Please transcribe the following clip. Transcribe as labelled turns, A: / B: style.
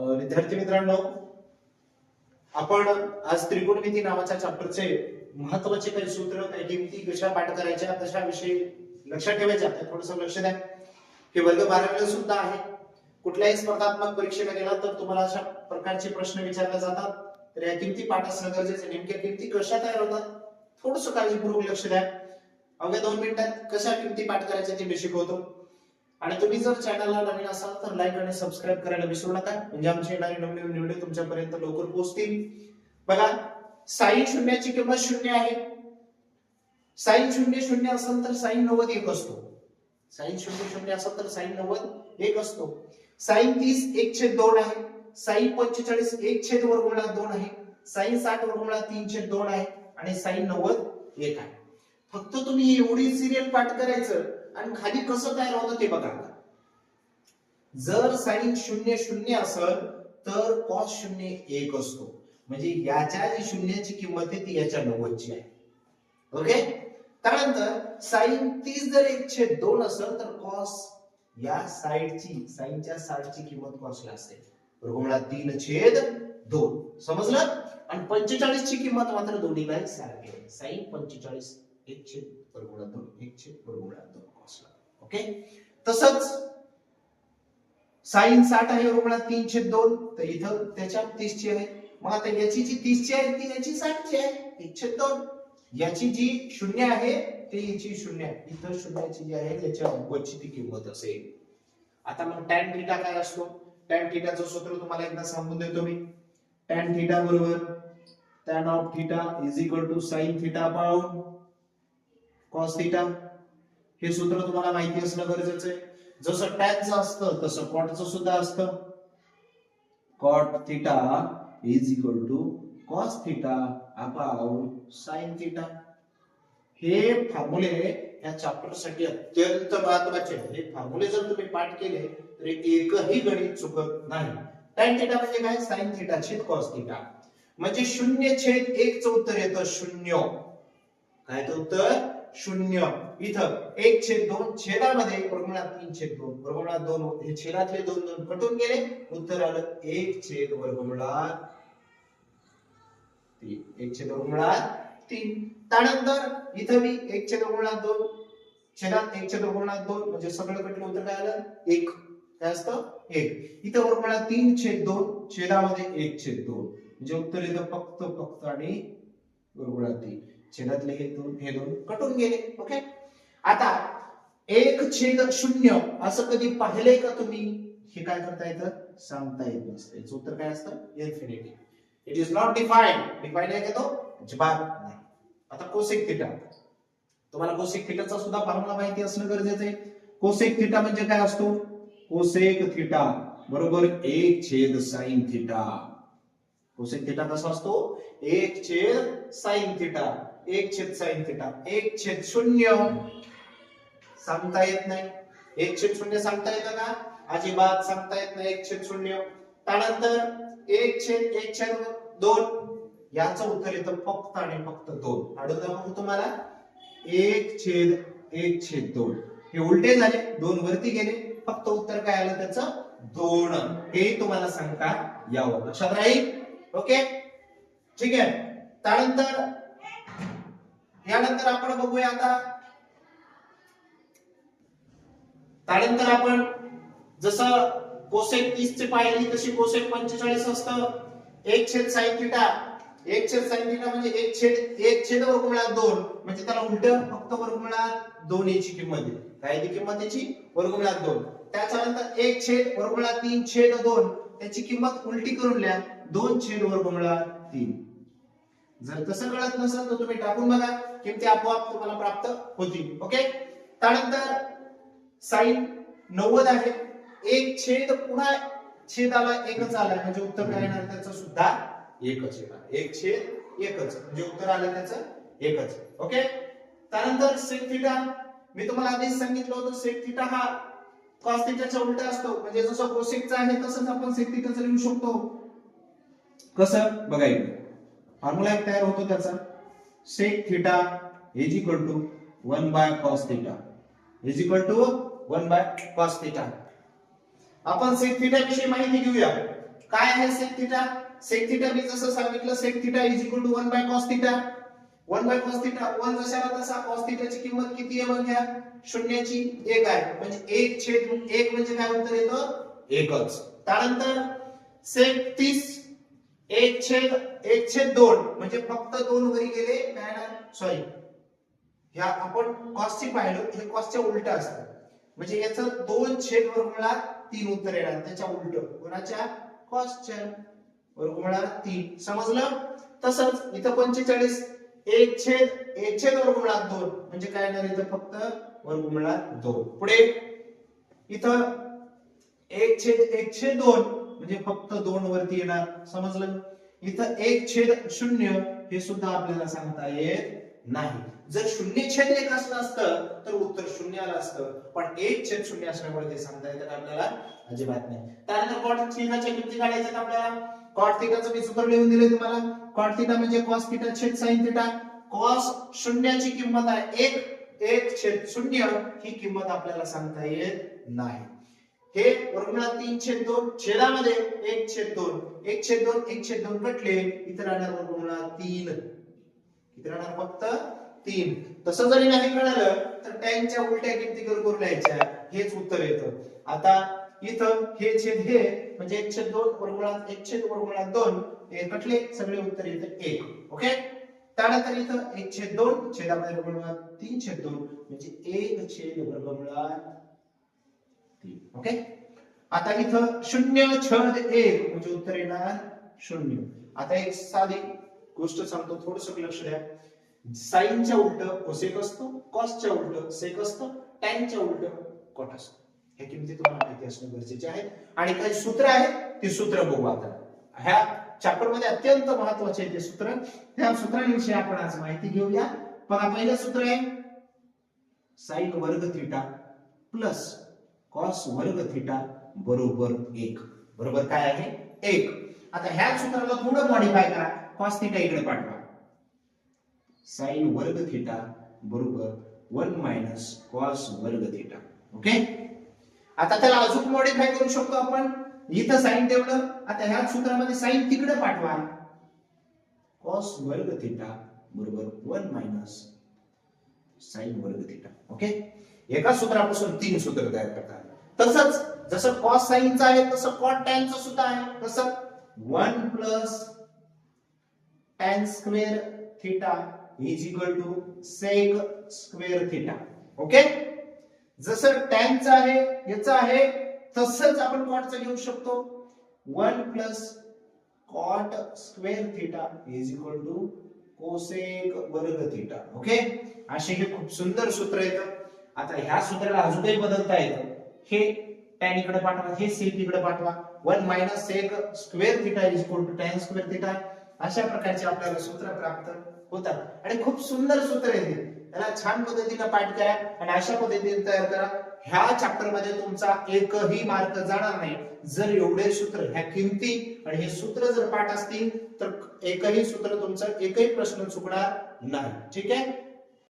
A: विद्यार्थी मित्रांनो आपण आज त्रिकोणमिती नावाच्या चॅप्टरचे महत्त्वाचे काही सूत्र काही किमती कशा पाठ करायच्या कशाविषयी लक्षात ठेवायच्या. ते थोडस लक्ष द्या. हे वर्ग बारावीला सुद्धा आहे. कुठल्याही स्पर्धात्मक परीक्षेला गेला तर तुम्हाला अशा प्रकारचे प्रश्न विचारले जातात. तर या किमती पाठ असणं गरजेचं नेमक्या किमती कशा तयार होतात? थोडस काळजीपूर्वक लक्ष द्या. अवघ्या दोन मिनिटात कशा किमती पाठ करायच्या ते मी शिकवतो. आणि तुम्ही जर चॅनलला नवीन असाल तर लाईक आणि सबस्क्राईब करायला विसरू नका. म्हणजे आमचे येणारे नवीन व्हिडिओ तुमच्यापर्यंत लवकर पोहोचतील. बघा साईन शून्याची किंमत शून्य आहे. साईन शून्य शून्य असेल तर साईन नव्वद एक असतो. साईन शून्य शून्य असेल तर साईन नव्वद एक असतो. साईन तीस एक छेद दोन आहे. साईन पंचेचाळीस एक छेद वर्गमुळा दोन आहे. साईन साठ वर्गमुळा तीन छेद दोन आहे. आणि साईन नव्वद एक आहे. फक्त तुम्ही एवढी सिरियल पाठ करायचं. आणि खाली कसं तयार होतं ते बघा जर साईन शून्य शून्य असेल तर कॉस शून्य एक असतो. म्हणजे याच्या जी शून्याची किंमत आहे ती याच्या नव्वदची आहे. ओके? त्यानंतर साईन तीस जर एक छेद दोन असेल तर कॉस या साईडची साईनच्या साईडची किंमत कॉसला असते. वर्गमुळात तीन छेद दोन. समजलं? आणि पंचेचाळीस ची किंमत मात्र दोन्हीला सारखी आहे. साईन पंचेचाळीस एक छेद वर्गमुळात दोन एक छेद वर्गमुळात दोन. ओके तसंच साईन साठ आहे रुग्णात तीनशे दोन. तर इथं त्याच्या तीसची आहे. मग आता याची जी तीसची आहे ती याची साठची आहे. एकशे दोन. याची जी शून्य आहे ते याची शून्य. आहे इथं शून्याची जी आहे याच्या अवघडची ती किंमत असेल. आता मग टॅन थिटा काय असतो? टॅन थिटाचं सूत्र तुम्हाला एकदा सांगून देतो मी. टॅन थिटा बरोबर tan of theta is equal to sine theta bound cos theta हे सूत्र तुम्हाला माहिती असणं गरजेचं आहे. जसं टॅनचं असतं तसं कॉटचं सुद्धा असतं. Cot theta is equal to cos theta upon sine theta. हे फॉर्म्युले या चॅप्टरसाठी अत्यंत महत्त्वाचे हे फॉर्म्युले जर तुम्ही पाठ केले तर एकही गणित चुकत नाही. टॅन थिटा म्हणजे काय? साइन थिटा छेद कॉस थिटा. म्हणजे शून्य छेद एक उत्तर येतं शून्य. काय तर उत्तर? शून्य. इथं एक छेद दोन छेदामध्ये वर्गमुळात तीन छेद दोन. वर्गमुळात दोन हे छेदातले दोन दोन कटून गेले. उत्तर आलं एक छेद वर्गमुळात तीन. एक छेद वर्गमुळात तीन. त्यानंतर इथं मी एक छेद वर्गमुळात दोन छेदात एक छेद वर्गमुळात दोन. म्हणजे सगळं कटलं उत्तर काय आलं? एक. काय असतं? एक. इथं वर्गमुळात तीन छेद दोन छेदामध्ये एक छेद दोन. म्हणजे उत्तर येतं फक्त फक्त आणि वर्गमुळात तीन. छेदातले हे दोन हे दोन कटून गेले. ओके? आता एक छेद शून्य असं कधी पाहिलंय का तुम्ही? हे काय करता येतं? सांगता येत नसतं. याचं उत्तर काय असतं? Infinity it is not define define आहे का तो? अजिबात नाही. आता कोसेक थिटा तुम्हाला कोसेक थिटाचा सुद्धा फॉर्म्युला माहिती असणं गरजेचं आहे. कोसेक थिटा म्हणजे काय असतो? कोसेक थिटा बरोबर? एक छेद साइन थिटा कोसेक थिटा कसा असतो? एक छेद साइन थिटा एक छेद साईन थिटा एक छेद शून्य. सांगता येत नाही. एक छेद शून्य सांगता येतं का? अजिबात सांगता येत नाही एक छेद शून्य. त्यानंतर एक छेद एक छेद दोन. याचं उत्तर येतं फक्त आणि फक्त दोन. आढळून मग तुम्हाला? एक छेद एक छेद दोन. हे उलटे झाले दोन वरती गेले. फक्त उत्तर काय आलं त्याचं? दोन. हे तुम्हाला सांगता यावं. लक्षात राहील? ओके? ठीक आहे. त्यानंतर यानंतर आपण बघूया आता त्यानंतर आपण जसं कोसेक तीस चे पाहिली तशी कोसेक पंचेचाळीस असतं. एक छेद साईन थिटा एक छेद साईन थिटा म्हणजे एक छेद एक छेद वर्गमुळात दोन. म्हणजे त्याला उलट फक्त वर्गमुळात दोन याची किंमत आहे. काय ती किंमत? याची वर्गमुळात दोन. त्याच्यानंतर एक छेद वर्गमुळात तीन छेद दोन. त्याची किंमत उलटी करून लिहा दोन छेद वर्गमुळात तीन. जर तसं कळत नसेल तर तुम्ही टाकून बघा किमती आपोआप तुम्हाला प्राप्त होतील. ओके? त्यानंतर साईन नव्वद आहे. एक छेद पुन्हा छेदाला एकच आलाय म्हणजे उत्तर काय येणार त्याचं सुद्धा? एकच येणार. एक छेद एकच. म्हणजे उत्तर आलं त्याचं एकच. ओके? त्यानंतर सेक थिटा मी तुम्हाला आधीच सांगितलं होतं सेक थिटा हा कॉस थिटाच्या उलटा असतो. म्हणजे जसं कोसेकचा आहे तसंच आपण सेक थिटाचं लिहू शकतो. कसं? बघा इकडे. फॉर्म्युला एक तयार होतो त्याचा. Sec theta is equal to one by cos theta is equal to one by cos theta आपण सेक थिटा विषयी माहिती घेऊया. काय आहे सेक थिटा सेक थिटा मी जसं सांगितलं sec theta is equal to one by cos theta one by cos theta one जशाला तसा कॉस थिटाची किंमत किती आहे बघ ह्या? शून्याची एक आहे. म्हणजे एक छेद एक म्हणजे काय उत्तर येतं? एकच. त्यानंतर सेक तीस एक छेद एक छेद दोन. म्हणजे फक्त दोन वरी गेले काय ना सॉरी ह्या आपण कॉसची पाहिलं हे कॉसच्या उलट असतं. म्हणजे याचं दोन छेद वर्गमुळा तीन उत्तर येणार. त्याच्या उलट. कोणाच्या? कॉसच्या वर्गमुळा तीन. समजलं? तसंच इथं पंचेचाळीस एक छेद एक छेद वर्गमुळात दोन. म्हणजे काय येणार इथं फक्त? वर्गमुळात दोन. पुढे. इथं एक छेद एक छेद दोन. म्हणजे फक्त दोन वरती येणार. समजलं? इथं एक छेद शून्य हे सुद्धा आपल्याला सांगता येत नाही. जर शून्य छेद एक असलं असतं तर उत्तर शून्य आलं असतं. पण एक छेद शून्य असल्यामुळे ते सांगता येतात आपल्याला? अजिबात नाही. त्यानंतर कॉट थिटाच्या किमती काढायच्यात आपल्याला? कॉट थिटाचं मी सूत्र लिहून दिले तुम्हाला. कॉट थिटा म्हणजे कॉस थिटा छेद साईन थिटा कॉस शून्याची किंमत आहे एक. एक छेद शून्य ही किंमत आपल्याला सांगता येत नाही. हे वर्गमुळात तीन छेद दोन. छेदामध्ये एक छेद दोन. एक छेद दोन एक छेद दोन कटले. इतर राहणार वर्गमुळात तीन. किती राहणार फक्त तीन. तसं जरी नाही कळालं तर टॅनच्या उलट्या किमती करून करून लिहायच्या हेच उत्तर येतं. आता इथं हे छेद हे म्हणजे एक छेद दोन वर्गुळात एक छेद वर्गुळात दोन हे कटले सगळे उत्तर येतं एक. ओके? त्यानंतर इथं एक छेद दोन छेदामध्ये वर्गमुळात तीन छेद दोन म्हणजे एक छेद वर्गमुळात तीन. ओके? आता इथं शून्य छेद एक म्हणजे उत्तर येणार शून्य. आता एक साधी गोष्ट सांगतो थोडस लक्ष द्या. साईनच्या उलट कोसेक असतो कॉसच्या उलट सेक असतं टॅनच्या उलट कॉट असतो. ह्या किमती तुम्हाला माहिती असणं गरजेचे आहे. आणि काही सूत्र आहेत ते सूत्र बघू आता. ह्या चॅप्टरमध्ये अत्यंत महत्त्वाचे आहे ते सूत्र. त्या सूत्रांविषयी आपण आज माहिती घेऊया. बघा पहिलं सूत्र आहे साइन वर्ग थिटा प्लस कॉस वर्ग थिटा बरोबर एक. बरोबर काय आहे? एक. आता ह्या सूत्राला थोडं मॉडिफाय करा. कॉस थिटा इकडे पाठवा. साईन वर्ग थिटा बरोबर वन मायनस कॉस वर्ग थिटा ओके आता त्याला अजून मॉडिफाय करू शकतो आपण. इथं साईन तेवढं. आता ह्या सूत्रामध्ये साईन तिकडे पाठवा. कॉस वर्ग थिटा बरोबर वन मायनस साइन वर्ग थिटा ओके एका सूत्रापासून तीन सूत्र तयार करतात. तसंच जसं कॉस साईनचं आहे तसं कॉट टॅनचं सुद्धा आहे. तसं one plus tan square theta is equal to sec square theta okay जसं टॅनचं आहे याचं आहे तसंच आपण कॉटचं घेऊ शकतो. One plus cot square theta is equal to cosec वर्ग थिटा ओके असे हे खूप सुंदर सूत्र येतं. आता ह्या सूत्राला अजूनही बदलता येतं. हे टॅन इकडे पाठवा हे सेक इकडे पाठवा. One minus sec square theta is equal to tan square theta अशा प्रकारचे आपल्याला सूत्र प्राप्त होतात. आणि खूप सुंदर सूत्र येते त्याला छान पद्धतीने पाठ करा आणि अशा पद्धतीने तयार करा. ह्या चॅप्टरमध्ये तुमचा एकही मार्क जाणार नाही. जर एवढे सूत्र ह्या किमती आणि हे सूत्र जर पाठ असतील तर एकही सूत्र तुमचं एकही प्रश्न चुकणार नाही. ठीक आहे?